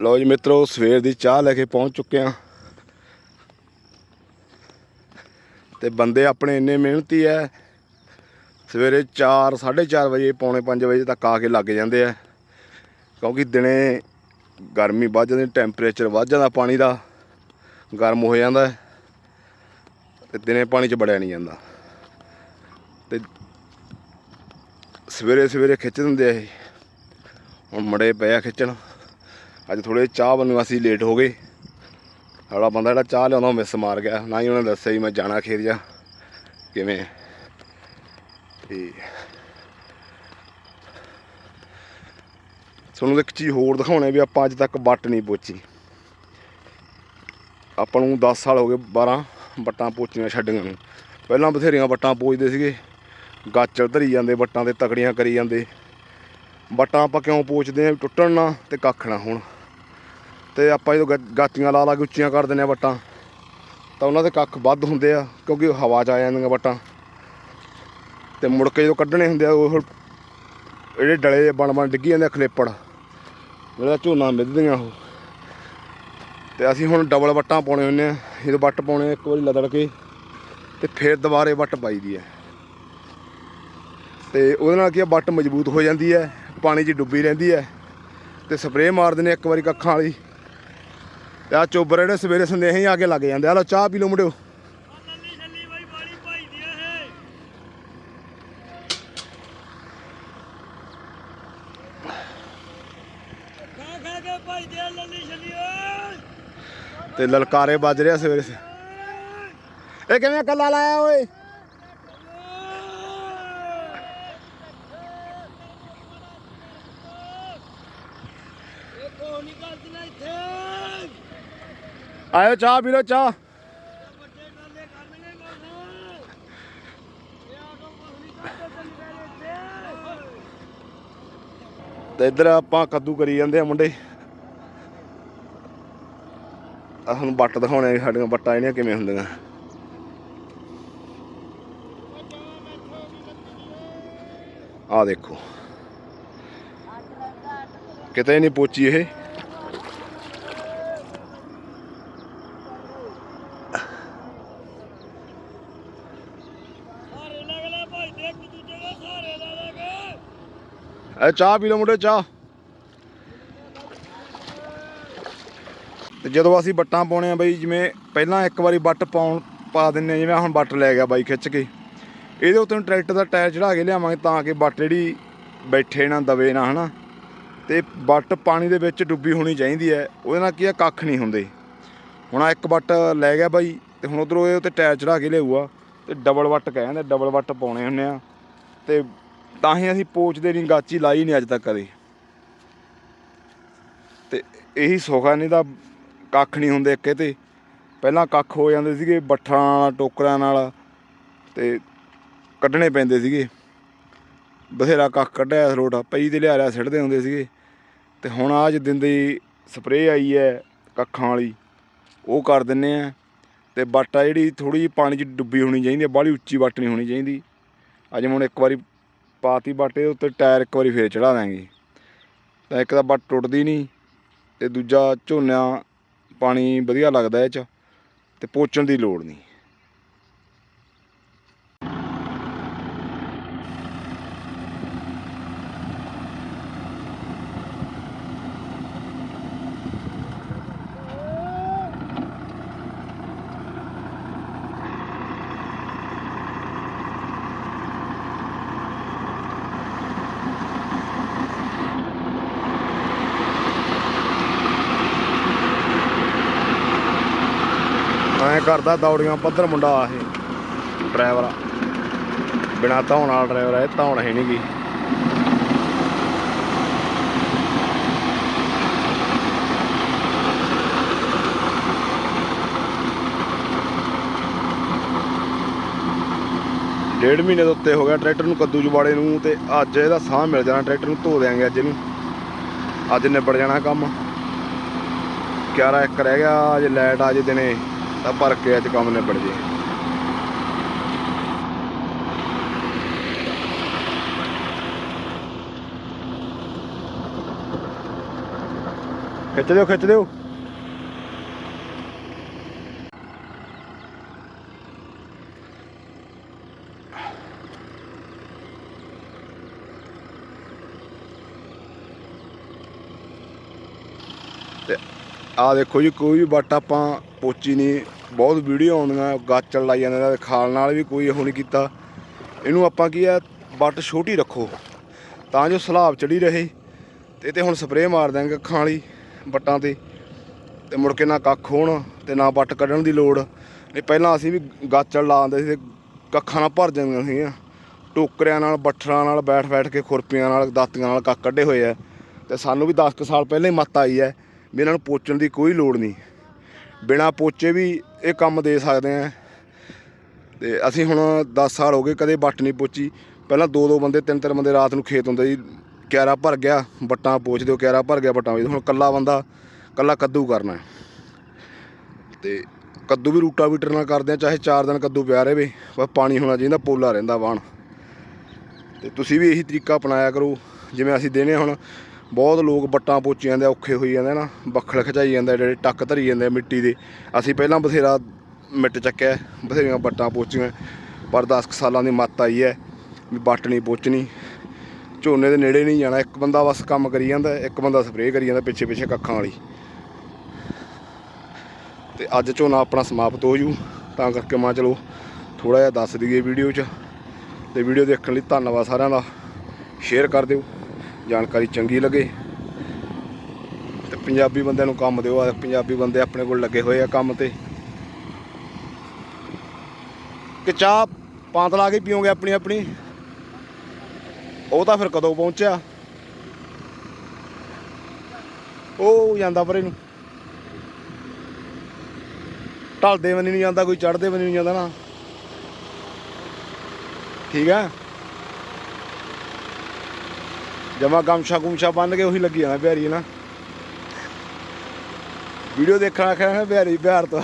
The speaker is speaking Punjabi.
ਲਓ ਜੀ ਮਿੱਤਰੋ ਸਵੇਰ ਦੀ ਚਾਹ ਲੈ ਕੇ ਪਹੁੰਚ ਚੁੱਕੇ ਆ ਤੇ ਬੰਦੇ ਆਪਣੇ ਇੰਨੇ ਮਿਹਨਤੀ ਐ। ਸਵੇਰੇ 4 4:30 ਵਜੇ ਪੌਣੇ 5 ਵਜੇ ਤੱਕ ਆ ਕੇ ਲੱਗ ਜਾਂਦੇ ਆ ਕਿਉਂਕਿ ਦਿਨੇ ਗਰਮੀ ਵੱਧ ਜਾਂਦੀ ਟੈਂਪਰੇਚਰ ਵੱਧ ਜਾਂਦਾ ਪਾਣੀ ਦਾ। ਗਰਮ ਹੋ ਜਾਂਦਾ ਹੈ, ਤੇ ਦਿਨੇ ਪਾਣੀ 'ਚ ਵੜਿਆ ਨਹੀਂ ਜਾਂਦਾ। ਤੇ ਸਵੇਰੇ ਸਵੇਰੇ ਖਿੱਚ ਦਿੰਦੇ ਆ ਇਹ। ਹੁਣ ਮੜੇ ਪਏ ਆ ਖਿੱਚਣ। ਅੱਜ ਥੋੜੇ ਚਾਹ ਬਣਨ ਅਸੀਂ ਲੇਟ ਹੋ ਗਏ। ਸਾਡਾ ਬੰਦਾ ਜਿਹੜਾ ਚਾਹ ਲਿਆਉਂਦਾ ਉਹ ਮਿਸ ਮਾਰ ਗਿਆ। ਨਾ ਹੀ ਉਹਨੇ ਦੱਸਿਆ ਹੀ ਮੈਂ ਜਾਣਾ ਖੇਤ ਜਾ। ਕਿਵੇਂ? ਤੇ ਤੁਹਾਨੂੰ ਇੱਕ ਚੀਜ਼ ਹੋਰ ਦਿਖਾਉਣੇ ਵੀ ਆਪਾਂ ਅੱਜ ਤੱਕ ਵੱਟ ਨਹੀਂ ਪੋਚੀ। ਆਪਾਂ ਨੂੰ 10 ਸਾਲ ਹੋ ਗਏ 12 ਵੱਟਾਂ ਪੋਚੀਆਂ ਛੱਡੀਆਂ ਨੂੰ। ਪਹਿਲਾਂ ਬਥੇਰੀਆਂ ਵੱਟਾਂ ਪੋਚਦੇ ਸੀਗੇ। ਗਾਚਲ ਧਰੀ ਜਾਂਦੇ, ਵੱਟਾਂ ਤੇ ਤਕੜੀਆਂ ਕਰੀ ਜਾਂਦੇ। ਵੱਟਾਂ ਆਪਾਂ ਕਿਉਂ ਪੋਚਦੇ ਆ? ਵੀ ਟੁੱਟਣ ਨਾ ਤੇ ਕੱਖ ਨਾ ਹੋਣ। ਤੇ ਆਪਾਂ ਜਦੋਂ ਗਾ- ਗਾਚੀਆਂ ਲਾ ਲਾ ਕੇ ਉੱਚੀਆਂ ਕਰ ਦਿੰਦੇ ਆ ਵੱਟਾਂ, ਤਾਂ ਉਹਨਾਂ ਦੇ ਕੱਖ ਵੱਧ ਹੁੰਦੇ ਆ, ਕਿਉਂਕਿ ਹਵਾ 'ਚ ਆ ਜਾਂਦੀਆਂ ਵੱਟਾਂ। ਤੇ ਮੁੜ ਕੇ ਜਦੋਂ ਕੱਢਣੇ ਹੁੰਦੇ ਆ, ਉਹ ਜਿਹੜੇ ਡਲੇ ਬਣ ਬਣ ਡਿੱਗੀ ਜਾਂਦੇ ਆ ਖਲੇਪੜ ਜਿਹੜਾ ਝੋਨਾ ਮਿੱਧਦੀਆਂ ਉਹ। ਤੇ ਅਸੀਂ ਹੁਣ ਡਬਲ ਵੱਟਾਂ ਪਾਉਣੇ ਹੁੰਦੇ ਆ, ਜਦੋਂ ਵੱਟ ਪਾਉਣੇ ਇੱਕ ਵਾਰੀ ਲਦੜ ਕੇ, ਤੇ ਫਿਰ ਦੁਬਾਰੇ ਵੱਟ ਪਾਈ ਦੀ ਹੈ ਤੇ ਉਹਦੇ ਨਾਲ ਕੀ ਆ, ਵੱਟ ਮਜ਼ਬੂਤ ਹੋ ਜਾਂਦੀ ਹੈ ਪਾਣੀ 'ਚ ਡੁੱਬੀ ਰਹਿੰਦੀ ਹੈ ਤੇ ਸਪਰੇਅ ਮਾਰ ਦਿੰਦੇ ਇੱਕ ਵਾਰੀ ਕੱਖਾਂ ਵਾਲੀ। ਤੇ ਆ ਚੋਬਰ ਜਿਹੜੇ ਸਵੇਰੇ ਸੰਦੇਹ ਆ ਕੇ ਲੱਗ ਜਾਂਦੇ ਆ। ਲਓ, ਚਾਹ ਪੀ ਲਓ ਮੁੰਡਿਓ। ਤੇ ਲਲਕਾਰੇ ਵੱਜ ਰਿਹਾ ਸਵੇਰੇ ਇਹ ਕਿਵੇਂ ਕੱਲਾ ਲਾਇਆ ਓਏ ਇਹ ਕੋ ਨਹੀਂ ਕਰਦੀਆਂ ਇੱਥੇ ਆਇਓ ਚਾਹ ਪੀ ਲਓ, ਚਾਹ। ਤੇ ਇੱਧਰ ਆਪਾਂ ਕੱਦੂ ਕਰੀ ਜਾਂਦੇ ਆ ਮੁੰਡੇ। ਆਹ ਹੁਣ ਬੱਟ ਦਿਖਾਉਣੇ ਸਾਡੀਆਂ ਬੱਟਾਂ ਜਿਹੜੀਆਂ ਕਿਵੇਂ ਹੁੰਦੀਆਂ। ਆ ਦੇਖੋ। ਕਿਤੇ ਨਹੀਂ ਪੋਚੀ ਇਹ ਸਾਰੇ ਲੱਗ ਲੈ ਭਾਈ ਦੇ ਇੱਕ ਦੂਜੇ ਦੇ ਸਾਰੇ ਲੈ ਲੈ ਕੇ ਐ ਚਾਹ ਪੀ ਲਓ ਮੁੰਡੇ, ਚਾਹ। ਤੇ ਜਦੋਂ ਅਸੀਂ ਬੱਟਾਂ ਪਾਉਣੇ ਆ ਬਈ, ਜਿਵੇਂ ਪਹਿਲਾਂ ਇੱਕ ਵਾਰੀ ਬੱਟ ਪਾਉਣ ਪਾ ਦਿੰਨੇ ਆ, ਜਿਵੇਂ ਹੁਣ ਬੱਟ ਲੈ ਗਿਆ ਬਾਈ ਖਿੱਚ ਕੇ। ਇਹਦੇ ਉੱਤੇ ਟਰੈਕਟਰ ਦਾ ਟਾਇਰ ਚੜਾ ਕੇ ਲਿਆਵਾਂਗੇ ਤਾਂ ਕਿ ਬੱਟ ਜਿਹੜੀ ਬੈਠੇ ਨਾ ਦਵੇ ਨਾ, ਹਨਾ। ਤੇ ਬੱਟ ਪਾਣੀ ਦੇ ਵਿੱਚ ਡੁੱਬੀ ਹੋਣੀ ਚਾਹੀਦੀ ਹੈ ਉਹਦੇ ਨਾਲ ਕੀ ਆ, ਕੱਖ ਨਹੀਂ ਹੁੰਦੇ। ਹੁਣ ਆਹ ਇੱਕ ਬੱਟ ਲੈ ਗਿਆ ਬਾਈ, ਤੇ ਹੁਣ ਉਧਰੋਂ ਇਹ ਉੱਤੇ ਟਾਇਰ ਚੜਾ ਕੇ ਲਿਆਊਗਾ। ਤੇ ਡਬਲ ਵੱਟ ਕਹਿੰਦੇ ਡਬਲ ਵੱਟ ਪਾਉਣੇ ਹੁੰਨੇ ਆ। ਤੇ ਤਾਂ ਹੀ ਅਸੀਂ ਪੋਚਦੇ ਨਹੀਂ ਗਾਚੀ ਲਾਈ ਨਹੀਂ ਅੱਜ ਤੱਕ ਕਦੇ। ਤੇ ਇਹੀ ਸੁੱਖਾ ਨਹੀਂ ਤਾਂ ਕੱਖ ਨਹੀਂ ਹੁੰਦੇ ਇੱਕੇ ਤੇ। ਪਹਿਲਾਂ ਕੱਖ ਹੋ ਜਾਂਦੇ ਸੀਗੇ, ਬੱਠਾਂ ਨਾਲ ਟੋਕਰਾਂ ਨਾਲ ਤੇ ਕੱਢਣੇ ਪੈਂਦੇ ਸੀਗੇ। ਬਥੇਰਾ ਕੱਖ ਕੱਢਿਆ ਰੋਟ ਪਈ ਤੇ ਲਿਆ ਰਿਆ ਸਿੱਟਦੇ ਹੁੰਦੇ ਸੀਗੇ। ਤੇ ਹੁਣ ਆਜ ਦਿੰਦੀ ਸਪਰੇਅ ਆਈ ਹੈ ਕੱਖਾਂ ਵਾਲੀ, ਉਹ ਕਰ ਦਿੰਨੇ ਆ। ਤੇ ਬੱਟ ਆ ਜਿਹੜੀ ਥੋੜੀ ਜਿਹੀ ਪਾਣੀ 'ਚ ਡੁੱਬੀ ਹੋਣੀ ਚਾਹੀਦੀ ਹੈ ਬਾਹਲੀ ਉੱਚੀ ਬੱਟ ਨਹੀਂ ਹੋਣੀ ਚਾਹੀਦੀ। ਅੱਜ ਹੁਣ ਇੱਕ ਵਾਰੀ ਪਾਤੀ ਬਾਟੇ ਦੇ ਉੱਤੇ ਟਾਇਰ ਇੱਕ ਵਾਰੀ ਫੇਰ ਚੜਾ ਦਾਂਗੇ ਤਾਂ ਇੱਕ ਤਾਂ ਬੱਟ ਟੁੱਟਦੀ ਨਹੀਂ ਤੇ ਦੂਜਾ ਝੋਨਾ ਪਾਣੀ ਵਧੀਆ ਲੱਗਦਾ ਇਹ ਚ ਤੇ ਪੋਚਣ ਦੀ ਲੋੜ ਨਹੀਂ। ਐਂ ਕਰਦਾ ਦੌੜੀਆਂ ਪੱਧਰ ਮੁੰਡਾ ਆ ਇਹ ਡਰਾਈਵਰ ਆ। ਬਿਨਾ ਧੌਣ ਵਾਲਾ ਡਰਾਈਵਰ ਆ, ਇਹ ਧੌਣ ਹੈ ਨਹੀਂਗੀ ਡੇਢ ਮਹੀਨੇ ਦੇ ਉੱਤੇ ਹੋ ਗਿਆ ਟਰੈਕਟਰ ਨੂੰ ਕੱਦੂ ਜਵਾੜੇ ਨੂੰ ਤੇ ਅੱਜ ਇਹਦਾ ਸਾਹ ਮਿਲ ਜਾਣਾ, ਟਰੈਕਟਰ ਨੂੰ ਧੋ ਦਿਆਂਗੇ ਅੱਜ ਇਹਨੂੰ। ਅੱਜ ਨਿਬੜ ਜਾਣਾ ਕੰਮ। 11 ਇੱਕ ਰਹਿ ਗਿਆ, ਅੱਜ ਲਾਈਟ ਆ ਜੇ ਦਿਨੇ। ਤਾਂ ਭਰ ਕੇ ਅੱਜ ਕੰਮ ਨਿਬੜ ਜੇ। ਖਿੱਚ ਦਿਓ ਖਿੱਚ ਦਿਓ। ਆ ਦੇਖੋ ਜੀ, ਕੋਈ ਵੀ ਵੱਟ ਆਪਾਂ ਪੋਚੀ ਨਹੀਂ, ਬਹੁਤ ਵੀਡੀਓ ਆਉਂਦੀਆਂ, ਗਾਚਲ ਲਾਈ ਜਾਂਦੇ ਨੇ, ਖਾਲ ਨਾਲ ਵੀ ਕੋਈ ਉਹ ਨਹੀਂ ਕੀਤਾ। ਇਹਨੂੰ ਆਪਾਂ ਕੀ ਆ, ਵੱਟ ਛੋਟੀ ਰੱਖੋ, ਤਾਂ ਜੋ ਸਲਾਬ ਚੜੀ ਰਹੇ। ਤੇ ਤੇ ਹੁਣ ਸਪਰੇਅ ਮਾਰ ਦਾਂਗੇ ਅੱਖਾਂ ਵਾਲੀ ਵੱਟਾਂ ਤੇ ਤੇ ਮੁੜ ਕੇ ਨਾ ਕੱਖ ਹੋਣ ਤੇ ਨਾ ਵੱਟ ਕੱਢਣ ਦੀ ਲੋੜ। ਨਹੀਂ, ਪਹਿਲਾਂ ਅਸੀਂ ਵੀ ਗਾਜੜ ਲਾ ਦਿੰਦੇ ਸੀ, ਤੇ ਕੱਖਾਂ ਨਾਲ ਭਰ ਜਾਂਦੀਆਂ ਸੀਗੀਆਂ। ਟੋਕਰਿਆਂ ਨਾਲ, ਬੱਠਰਾਂ ਨਾਲ ਬੈਠ ਬੈਠ ਕੇ ਖੁਰਪੀਆਂ ਨਾਲ, ਦਾਤੀਆਂ ਨਾਲ ਕੱਖ ਕੱਢੇ ਹੋਏ ਆ। ਤੇ ਸਾਨੂੰ ਵੀ 10 ਕੁ ਸਾਲ ਪਹਿਲਾਂ ਹੀ ਮੱਤ ਆਈ ਹੈ ਵੀ ਇਹਨਾਂ ਨੂੰ ਪੋਚਣ ਦੀ ਕੋਈ ਲੋੜ ਨਹੀਂ। ਬਿਨਾ ਪੋਚੇ ਵੀ ਇਹ ਕੰਮ ਦੇ ਸਕਦੇ ਆ। ਤੇ ਅਸੀਂ ਹੁਣ 10 ਸਾਲ ਹੋ ਗਏ ਕਦੇ ਵੱਟ ਨਹੀਂ ਪੋਚੀ। ਪਹਿਲਾਂ ਦੋ ਦੋ ਬੰਦੇ, ਤਿੰਨ ਤਿੰਨ ਬੰਦੇ ਰਾਤ ਨੂੰ ਖੇਤ ਹੁੰਦੇ ਸੀ। ਕਿਆਰਾ ਭਰ ਗਿਆ, ਵੱਟਾਂ ਪੋਚ ਦਿਓ, ਕਿਆਰਾ ਭਰ ਗਿਆ ਵੱਟਾਂ ਵਿੱਚ। ਹੁਣ ਕੱਲਾ ਬੰਦਾ ਕੱਲਾ ਕੱਦੂ ਕਰਨਾ। ਹੈ। ਤੇ ਕੱਦੂ ਵੀ ਰੂਟਾ ਵੀਟਰ ਨਾਲ ਕਰਦੇ ਆ, ਚਾਹੇ 4 ਦਿਨ ਕੱਦੂ ਪਿਆ ਰਹੇ ਬਸ ਪਾਣੀ ਹੋਣਾ ਚਾਹੀਦਾ ਪੋਲਾ ਰਹਿੰਦਾ ਵਾਣ ਤੇ ਤੁਸੀਂ ਵੀ ਇਹੀ ਤਰੀਕਾ ਅਪਣਾਇਆ ਕਰੋ, ਜਿਵੇਂ ਅਸੀਂ ਦੇਨੇ ਹੁਣ। ਬਹੁਤ ਲੋਕ ਬੱਟਾਂ ਪੋਚੀ ਜਾਂਦੇ ਆ, ਔਖੇ ਹੋਈ ਜਾਂਦੇ ਨਾ ਬੱਖਲ ਖਚਾਈ ਜਾਂਦੇ ਜਿਹੜੇ ਟੱਕ ਧਰੀ ਜਾਂਦੇ ਆ ਮਿੱਟੀ ਦੇ। ਅਸੀਂ ਪਹਿਲਾਂ ਬਥੇਰਾ ਮਿੱਟ ਚੱਕਿਆ ਬਥੇਰੀਆਂ ਬੱਟਾਂ ਪੋਚੀਆਂ ਪਰ 10 ਕੁ ਸਾਲਾਂ ਦੀ ਮੱਤ ਆਈ ਹੈ ਵੀ ਬੱਟ ਨਹੀਂ ਪੋਚਣੀ। ਝੋਨੇ ਦੇ ਨੇੜੇ ਨਹੀਂ ਜਾਣਾ ਇੱਕ ਬੰਦਾ ਬਸ ਕੰਮ ਕਰੀ ਜਾਂਦਾ ਇੱਕ ਬੰਦਾ ਸਪਰੇਅ ਕਰੀ ਜਾਂਦਾ ਪਿੱਛੇ ਪਿੱਛੇ ਕੱਖਾਂ ਵਾਲੀ। ਤੇ ਅੱਜ ਝੋਨਾ ਆਪਣਾ ਸਮਾਪਤ ਹੋ ਜੂ ਤਾਂ ਕਰਕੇ ਮੈਂ ਚਲੋ ਥੋੜਾ ਜਿਹਾ ਦੱਸ ਦਈਏ ਵੀਡੀਓ 'ਚ। ਤੇ ਵੀਡੀਓ ਦੇਖਣ ਲਈ ਧੰਨਵਾਦ ਸਾਰਿਆਂ ਦਾ। ਸ਼ੇਅਰ ਕਰ ਦਿਓ। ਜਾਣਕਾਰੀ ਚੰਗੀ ਲੱਗੇ ਤੇ ਪੰਜਾਬੀ ਬੰਦਿਆਂ ਨੂੰ ਕੰਮ ਦਿਓ ਪੰਜਾਬੀ ਬੰਦੇ ਆਪਣੇ ਕੋਲ ਲੱਗੇ ਹੋਏ ਆ ਕੰਮ ਤੇ। ਕਿ ਚਾਹ ਪਾਂਤ ਲਾ ਕੇ ਪੀਓਗੇ ਆਪਣੀ ਆਪਣੀ? ਉਹ ਤਾਂ ਫਿਰ ਕਦੋਂ ਪਹੁੰਚਿਆ? ਉਹ ਜਾਂਦਾ ਪਰੇ ਨੂੰ। ਢਲਦੇ ਬੰਨੀ ਨਹੀਂ ਜਾਂਦਾ, ਕੋਈ ਚੜਦੇ ਬੰਨੀ ਨਹੀਂ ਜਾਂਦਾ ਨਾ। ਠੀਕ ਆ ਜਮਾ ਗਮਸ਼ਾ ਗੁਮਛਾ ਬੰਨ ਕੇ ਉਹੀ ਲੱਗੀ ਜਾਣਾ ਬਿਹਾਰੀ ਨਾ ਵੀਡੀਓ ਦੇਖਣਾ ਆਖਿਆ ਬਿਹਾਰੀ ਬਿਹਾਰ ਤੋਂ।